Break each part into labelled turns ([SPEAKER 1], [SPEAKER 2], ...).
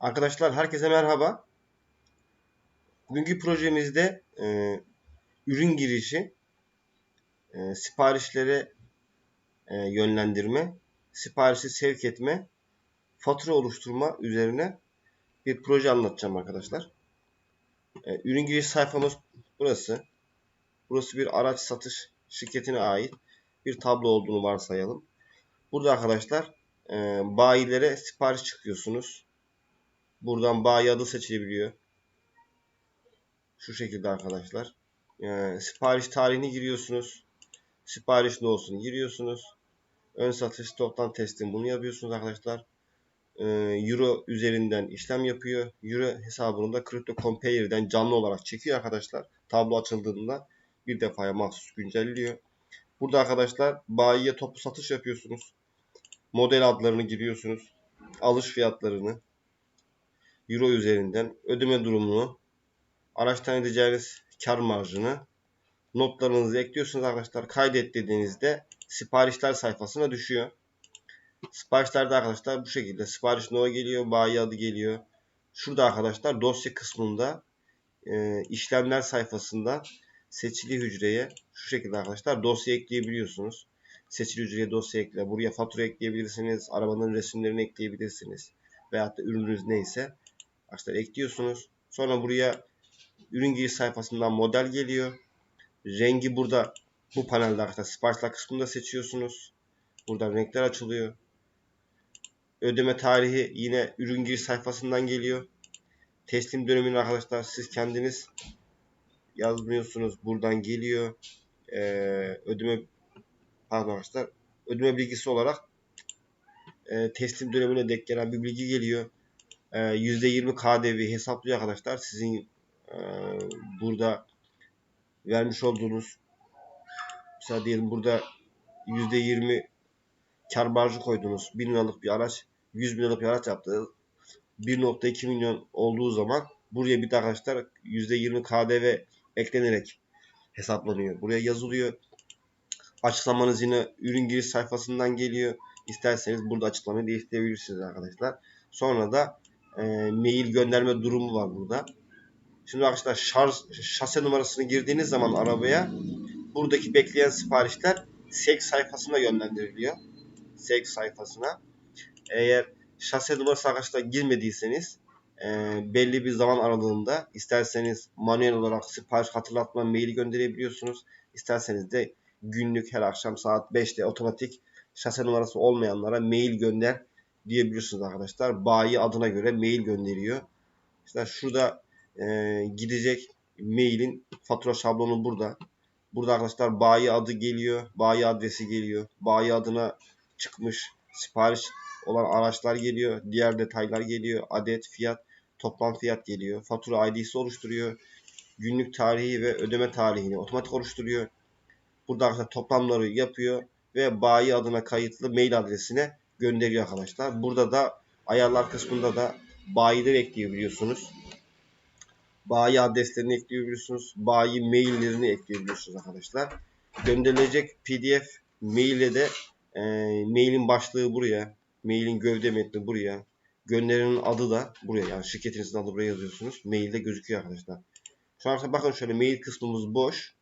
[SPEAKER 1] Arkadaşlar herkese merhaba. Bugünkü projemizde e, ürün girişi, e, siparişlere e, yönlendirme, siparişi sevk etme, fatura oluşturma üzerine bir proje anlatacağım arkadaşlar. E, ürün giriş sayfamız burası. Burası bir araç satış şirketine ait bir tablo olduğunu varsayalım. Burada arkadaşlar e, bayilere sipariş çıkıyorsunuz. Buradan bayi adı seçilebiliyor. Şu şekilde arkadaşlar. E, sipariş tarihini giriyorsunuz. Sipariş ne olsun giriyorsunuz. Ön satış toptan teslim bunu yapıyorsunuz arkadaşlar. E, Euro üzerinden işlem yapıyor. Euro hesabını da Crypto Compare'den canlı olarak çekiyor arkadaşlar. Tablo açıldığında bir defaya mahsus güncelliyor. Burada arkadaşlar bayiye toplu satış yapıyorsunuz. Model adlarını giriyorsunuz. Alış fiyatlarını, Euro üzerinden ödeme durumunu, araçtan edeceğiniz kar marjını, notlarınızı ekliyorsunuz arkadaşlar. Kaydet dediğinizde siparişler sayfasına düşüyor. Siparişlerde arkadaşlar bu şekilde sipariş no geliyor, bayi adı geliyor. Şurada arkadaşlar dosya kısmında e, işlemler sayfasında seçili hücreye şu şekilde arkadaşlar dosya ekleyebiliyorsunuz. Seçili hücreye dosya ekle. Buraya fatura ekleyebilirsiniz. Arabanın resimlerini ekleyebilirsiniz. Veyahut da ürününüz neyse. Arkadaşlar ekliyorsunuz. Sonra buraya ürün giriş sayfasından model geliyor. Rengi burada bu panelde arkadaşlar siparişler kısmında seçiyorsunuz. Buradan renkler açılıyor. Ödeme tarihi yine ürün giriş sayfasından geliyor. Teslim dönemini arkadaşlar siz kendiniz yazmıyorsunuz. Buradan geliyor. Ee, ödeme pardon arkadaşlar ödeme bilgisi olarak e, teslim dönemine denk gelen bir bilgi geliyor. E, %20 KDV hesaplıyor arkadaşlar. Sizin e, burada vermiş olduğunuz mesela diyelim burada %20 kar marjı koydunuz. 1000 liralık bir araç 100 bin liralık bir araç yaptı. 1.2 milyon olduğu zaman buraya bir de arkadaşlar %20 KDV eklenerek hesaplanıyor. Buraya yazılıyor. Açıklamanız yine ürün giriş sayfasından geliyor. İsterseniz burada açıklamayı değiştirebilirsiniz arkadaşlar. Sonra da e, mail gönderme durumu var burada. Şimdi arkadaşlar şarj, şase numarasını girdiğiniz zaman arabaya buradaki bekleyen siparişler SEC sayfasına yönlendiriliyor. SEC sayfasına. Eğer şase numarası arkadaşlar girmediyseniz e, belli bir zaman aralığında isterseniz manuel olarak sipariş hatırlatma maili gönderebiliyorsunuz. İsterseniz de günlük her akşam saat 5'te otomatik şase numarası olmayanlara mail gönder diyebiliyorsunuz arkadaşlar. Bayi adına göre mail gönderiyor. İşte şurada e, gidecek mailin fatura şablonu burada. Burada arkadaşlar bayi adı geliyor. Bayi adresi geliyor. Bayi adına çıkmış sipariş olan araçlar geliyor. Diğer detaylar geliyor. Adet, fiyat, toplam fiyat geliyor. Fatura ID'si oluşturuyor. Günlük tarihi ve ödeme tarihini otomatik oluşturuyor. Burada arkadaşlar toplamları yapıyor ve bayi adına kayıtlı mail adresine gönderiyor arkadaşlar. Burada da ayarlar kısmında da bayileri ekleyebiliyorsunuz. Bayi adreslerini ekleyebiliyorsunuz. Bayi maillerini ekleyebiliyorsunuz arkadaşlar. Gönderilecek PDF maile de e, mailin başlığı buraya. Mailin gövde metni buraya. Gönderinin adı da buraya. Yani şirketinizin adı buraya yazıyorsunuz. Mailde gözüküyor arkadaşlar. Şu an bakın şöyle mail kısmımız boş.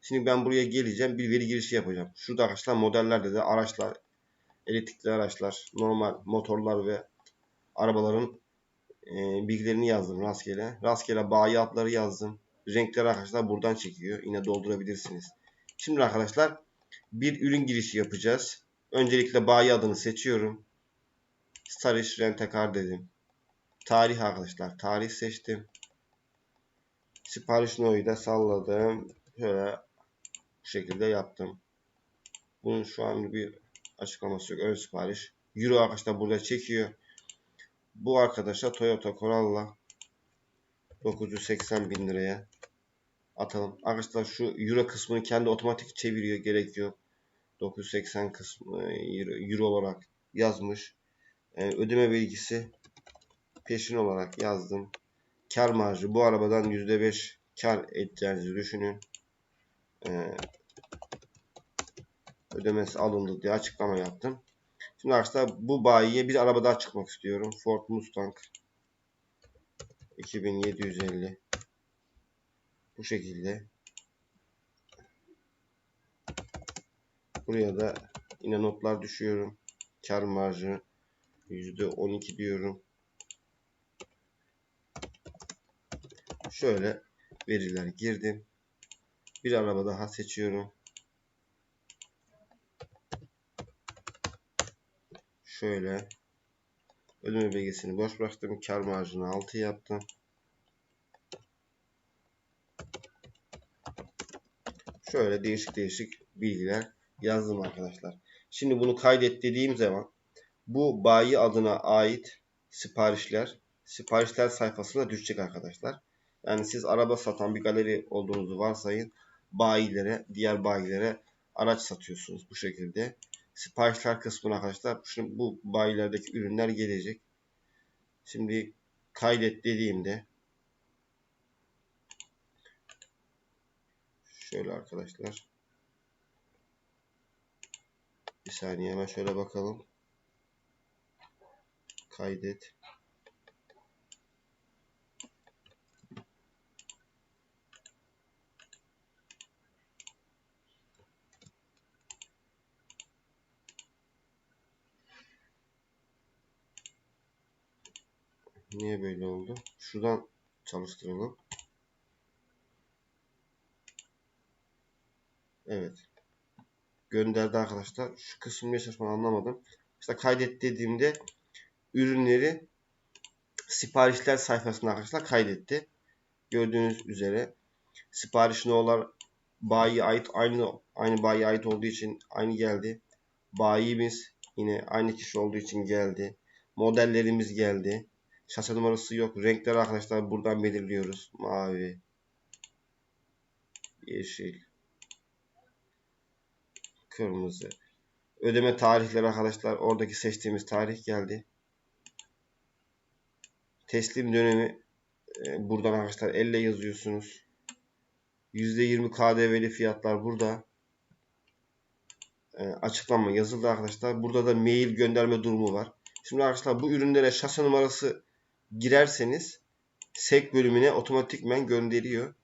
[SPEAKER 1] Şimdi ben buraya geleceğim. Bir veri girişi yapacağım. Şurada arkadaşlar modellerde de araçlar, elektrikli araçlar, normal motorlar ve arabaların e, bilgilerini yazdım rastgele. Rastgele bayi adları yazdım. Renkleri arkadaşlar buradan çekiyor. Yine doldurabilirsiniz. Şimdi arkadaşlar bir ürün girişi yapacağız. Öncelikle bayi adını seçiyorum. Starish Rentekar dedim. Tarih arkadaşlar. Tarih seçtim. Sipariş no'yu da salladım. Şöyle bu şekilde yaptım. Bunun şu an bir açıklaması yok. Ön sipariş. Euro arkadaşlar burada çekiyor. Bu arkadaşa Toyota Corolla 980 bin liraya atalım. Arkadaşlar şu Euro kısmını kendi otomatik çeviriyor. Gerekiyor. 980 kısmı Euro, olarak yazmış. Yani ödeme bilgisi peşin olarak yazdım. Kar marjı bu arabadan %5 kar edeceğinizi düşünün. Ee, ödemesi alındı diye açıklama yaptım. Şimdi arkadaşlar bu bayiye bir araba daha çıkmak istiyorum. Ford Mustang 2750 bu şekilde. Buraya da yine notlar düşüyorum. Kar marjı %12 diyorum. Şöyle veriler girdim. Bir araba daha seçiyorum şöyle ödeme belgesini boş bıraktım kar marjını 6 yaptım şöyle değişik değişik bilgiler yazdım arkadaşlar. Şimdi bunu kaydet dediğim zaman bu bayi adına ait siparişler siparişler sayfasına düşecek arkadaşlar. Yani siz araba satan bir galeri olduğunuzu varsayın. Bayilere, diğer bayilere araç satıyorsunuz bu şekilde. Siparişler kısmına arkadaşlar şimdi bu bayilerdeki ürünler gelecek. Şimdi kaydet dediğimde Şöyle arkadaşlar. Bir saniye hemen şöyle bakalım. Kaydet. Niye böyle oldu? Şuradan çalıştıralım. Evet. Gönderdi arkadaşlar. Şu kısmı ne çalışmanı anlamadım. İşte kaydet dediğimde ürünleri siparişler sayfasına arkadaşlar kaydetti. Gördüğünüz üzere sipariş no'lar bayiye ait aynı aynı bayiye ait olduğu için aynı geldi. Bayimiz yine aynı kişi olduğu için geldi. Modellerimiz geldi. Şase numarası yok. Renkler arkadaşlar buradan belirliyoruz. Mavi, yeşil, kırmızı. Ödeme tarihleri arkadaşlar oradaki seçtiğimiz tarih geldi. Teslim dönemi e, buradan arkadaşlar elle yazıyorsunuz. %20 KDV'li fiyatlar burada. E, açıklama yazıldı arkadaşlar. Burada da mail gönderme durumu var. Şimdi arkadaşlar bu ürünlere şase numarası girerseniz SEK bölümüne otomatikmen gönderiyor.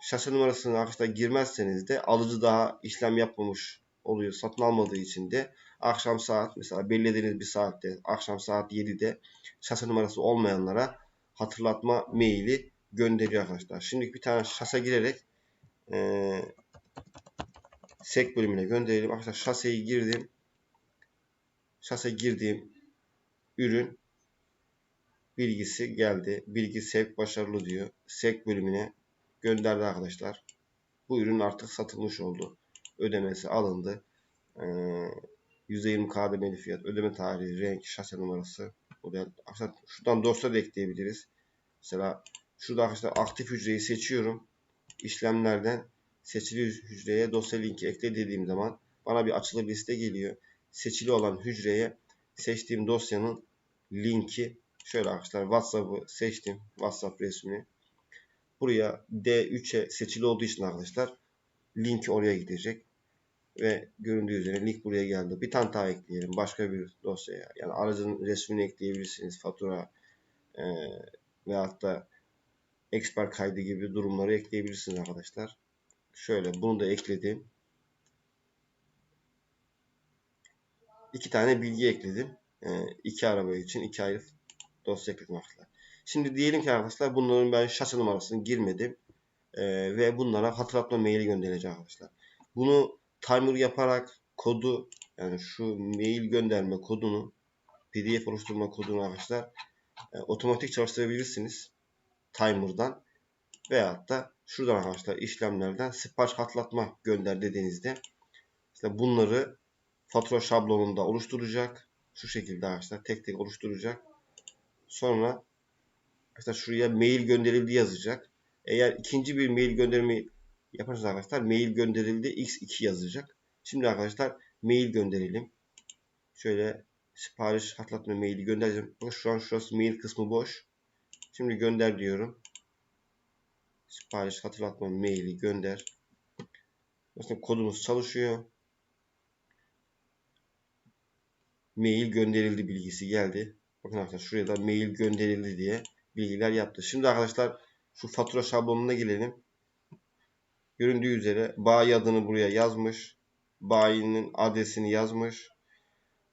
[SPEAKER 1] Şase numarasını arkadaşlar girmezseniz de alıcı daha işlem yapmamış oluyor. Satın almadığı için de akşam saat mesela belirlediğiniz bir saatte akşam saat 7'de şase numarası olmayanlara hatırlatma maili gönderiyor arkadaşlar. Şimdi bir tane şase girerek e, sek bölümüne gönderelim. Arkadaşlar şaseyi girdim. Şase girdiğim ürün bilgisi geldi. Bilgi sevk başarılı diyor. Sek bölümüne gönderdi arkadaşlar. Bu ürün artık satılmış oldu ödemesi alındı. Ee, %20 KDV'li fiyat, ödeme tarihi, renk, şase numarası, model. Aslında şuradan dosya da ekleyebiliriz. Mesela şurada arkadaşlar aktif hücreyi seçiyorum. İşlemlerden seçili hücreye dosya linki ekle dediğim zaman bana bir açılı liste geliyor. Seçili olan hücreye seçtiğim dosyanın linki şöyle arkadaşlar WhatsApp'ı seçtim. WhatsApp resmini. Buraya D3'e seçili olduğu için arkadaşlar link oraya gidecek. Ve göründüğü üzere link buraya geldi. Bir tane daha ekleyelim. Başka bir dosyaya. Yani aracın resmini ekleyebilirsiniz. Fatura e, veyahut da expert kaydı gibi durumları ekleyebilirsiniz arkadaşlar. Şöyle bunu da ekledim. İki tane bilgi ekledim. E, iki araba için iki ayrı dosya arkadaşlar. Şimdi diyelim ki arkadaşlar bunların ben şase numarasını girmedim. E, ve bunlara hatırlatma maili göndereceğim arkadaşlar. Bunu timer yaparak kodu yani şu mail gönderme kodunu PDF oluşturma kodunu arkadaşlar e, otomatik çalıştırabilirsiniz timer'dan veyahut da şuradan arkadaşlar işlemlerden sipariş hatırlatma gönder dediğinizde işte bunları fatura şablonunda oluşturacak. Şu şekilde arkadaşlar tek tek oluşturacak. Sonra işte şuraya mail gönderildi yazacak. Eğer ikinci bir mail gönderimi yaparız arkadaşlar. Mail gönderildi x2 yazacak. Şimdi arkadaşlar mail gönderelim. Şöyle sipariş hatırlatma maili göndereceğim. Şu an şurası mail kısmı boş. Şimdi gönder diyorum. Sipariş hatırlatma maili gönder. Aslında kodumuz çalışıyor. Mail gönderildi bilgisi geldi. Bakın arkadaşlar şuraya da mail gönderildi diye bilgiler yaptı. Şimdi arkadaşlar şu fatura şablonuna gelelim. Göründüğü üzere bayi adını buraya yazmış. Bayinin adresini yazmış.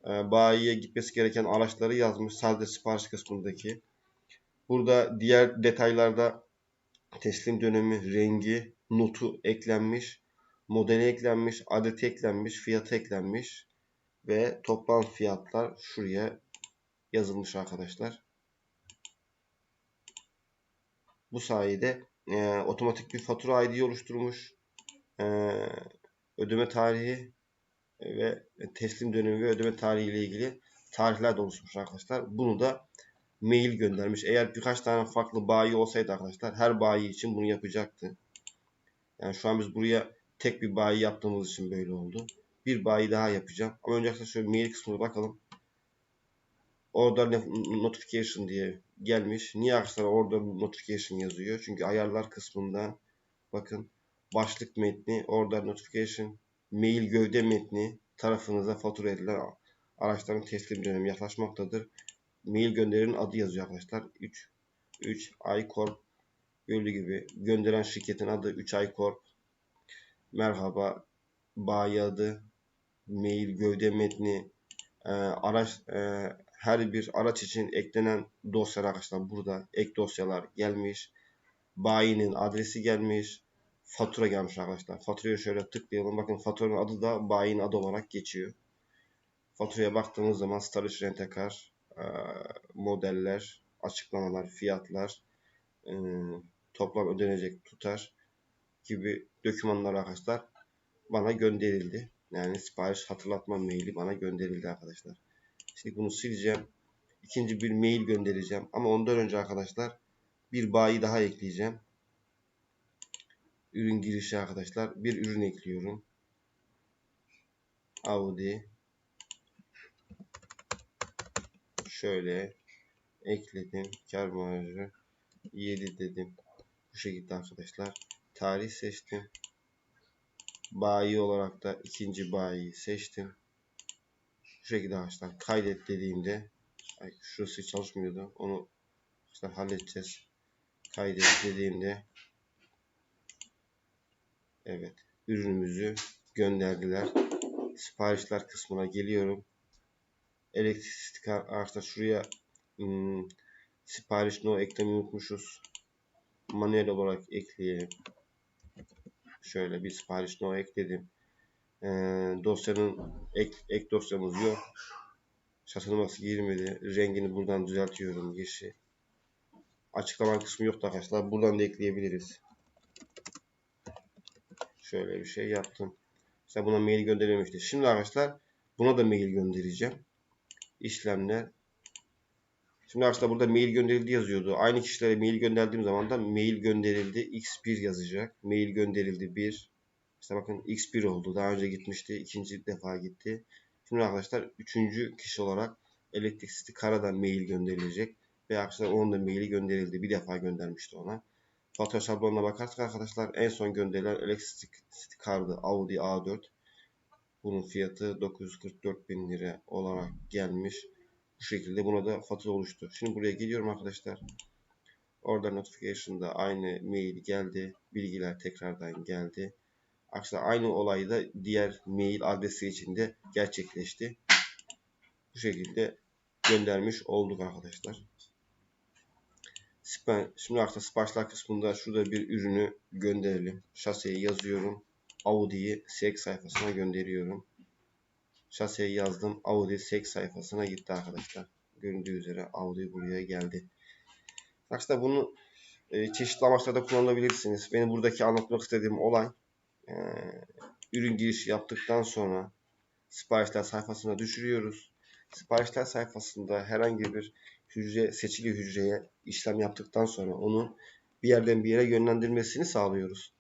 [SPEAKER 1] E, bayiye gitmesi gereken araçları yazmış. Sadece sipariş kısmındaki. Burada diğer detaylarda teslim dönemi, rengi, notu eklenmiş. Modeli eklenmiş, adeti eklenmiş, fiyatı eklenmiş ve toplam fiyatlar şuraya yazılmış arkadaşlar. Bu sayede e, otomatik bir fatura ID oluşturmuş. E, ödeme tarihi ve teslim dönemi ve ödeme tarihi ile ilgili tarihler de oluşmuş arkadaşlar. Bunu da mail göndermiş. Eğer birkaç tane farklı bayi olsaydı arkadaşlar her bayi için bunu yapacaktı. Yani şu an biz buraya tek bir bayi yaptığımız için böyle oldu. Bir bayi daha yapacağım. Ama öncelikle şöyle mail kısmına bakalım. Order notification diye gelmiş. Niye arkadaşlar order notification yazıyor? Çünkü ayarlar kısmında bakın başlık metni, order notification, mail gövde metni tarafınıza fatura edilen araçların teslim dönemi yaklaşmaktadır. Mail gönderinin adı yazıyor arkadaşlar. 3 3 iCorp gördüğü gibi gönderen şirketin adı 3 iCorp. Merhaba bayi adı, mail gövde metni, e, araç e, her bir araç için eklenen dosyalar arkadaşlar burada ek dosyalar gelmiş. Bayinin adresi gelmiş. Fatura gelmiş arkadaşlar. Faturaya şöyle tıklayalım. Bakın faturanın adı da bayinin adı olarak geçiyor. Faturaya baktığımız zaman Starış Rentekar, modeller, açıklamalar, fiyatlar, toplam ödenecek tutar gibi dokümanlar arkadaşlar bana gönderildi. Yani sipariş hatırlatma maili bana gönderildi arkadaşlar. Şimdi bunu sileceğim. İkinci bir mail göndereceğim. Ama ondan önce arkadaşlar bir bayi daha ekleyeceğim. Ürün girişi arkadaşlar. Bir ürün ekliyorum. Audi. Şöyle ekledim. Kar marjı 7 dedim. Bu şekilde arkadaşlar. Tarih seçtim. Bayi olarak da ikinci bayiyi seçtim. Şu şekilde arkadaşlar kaydet dediğimde ay, şurası çalışmıyordu. Onu işte halledeceğiz. Kaydet dediğimde evet ürünümüzü gönderdiler. Siparişler kısmına geliyorum. Elektrik arkadaşlar şuraya hmm, sipariş no eklemeyi unutmuşuz. Manuel olarak ekleyelim. Şöyle bir sipariş no ekledim. Ee, dosyanın ek, ek dosyamız yok. Şatılması girmedi. Rengini buradan düzeltiyorum. Yeşil. Açıklama kısmı yoktu arkadaşlar. Buradan da ekleyebiliriz. Şöyle bir şey yaptım. İşte buna mail gönderilmişti. Şimdi arkadaşlar buna da mail göndereceğim. İşlemler. Şimdi arkadaşlar burada mail gönderildi yazıyordu. Aynı kişilere mail gönderdiğim zaman da mail gönderildi x1 yazacak. Mail gönderildi 1. İşte bakın x1 oldu. Daha önce gitmişti. ikinci defa gitti. Şimdi arkadaşlar üçüncü kişi olarak Electricity Kara'dan mail gönderilecek. Ve arkadaşlar onun da maili gönderildi. Bir defa göndermişti ona. Fatura şablonuna bakarsak arkadaşlar en son gönderilen Electricity Card'ı Audi A4. Bunun fiyatı 944 bin lira olarak gelmiş. Bu şekilde buna da fatura oluştu. Şimdi buraya geliyorum arkadaşlar. Orada notification'da aynı mail geldi. Bilgiler tekrardan geldi. Arkadaşlar aynı olay da diğer mail adresi için de gerçekleşti. Bu şekilde göndermiş olduk arkadaşlar. Şimdi arkadaşlar siparişler kısmında şurada bir ürünü gönderelim. Şaseyi yazıyorum. Audi'yi SEC sayfasına gönderiyorum. Şaseyi yazdım. Audi SEC sayfasına gitti arkadaşlar. Göründüğü üzere Audi buraya geldi. Arkadaşlar bunu e, çeşitli amaçlarda kullanabilirsiniz. Benim buradaki anlatmak istediğim olay e, ürün girişi yaptıktan sonra siparişler sayfasına düşürüyoruz. Siparişler sayfasında herhangi bir hücre seçili hücreye işlem yaptıktan sonra onu bir yerden bir yere yönlendirmesini sağlıyoruz.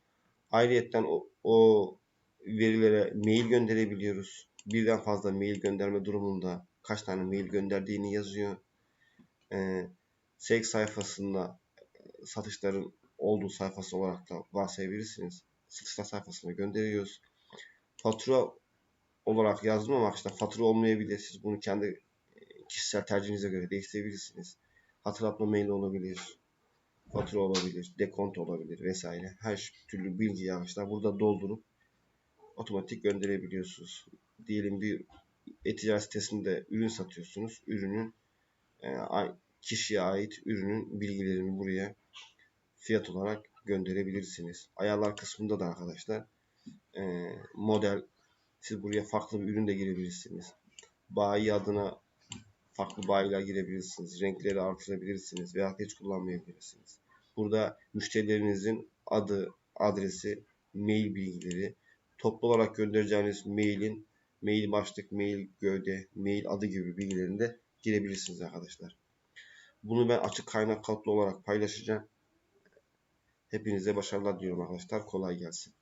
[SPEAKER 1] Ayrıyeten o, o verilere mail gönderebiliyoruz. Birden fazla mail gönderme durumunda kaç tane mail gönderdiğini yazıyor. Ee, SEG sayfasında satışların olduğu sayfası olarak da varsayabilirsiniz satışlar sayfasına gönderiyoruz. Fatura olarak yazdım ama işte fatura olmayabilir. Siz bunu kendi e, kişisel tercihinize göre değiştirebilirsiniz. hatırlatma maili olabilir, fatura olabilir, dekont olabilir vesaire. Her türlü bilgiyi arkadaşlar burada doldurup otomatik gönderebiliyorsunuz. Diyelim bir e-ticaret sitesinde ürün satıyorsunuz. Ürünün e, kişiye ait ürünün bilgilerini buraya fiyat olarak gönderebilirsiniz. Ayarlar kısmında da arkadaşlar e, model siz buraya farklı bir ürün de girebilirsiniz. Bayi adına farklı bayiler girebilirsiniz. Renkleri artırabilirsiniz veya hiç kullanmayabilirsiniz. Burada müşterilerinizin adı, adresi, mail bilgileri, toplu olarak göndereceğiniz mailin mail başlık, mail gövde, mail adı gibi bilgilerini de girebilirsiniz arkadaşlar. Bunu ben açık kaynak kodlu olarak paylaşacağım. Hepinize başarılar diliyorum arkadaşlar. Kolay gelsin.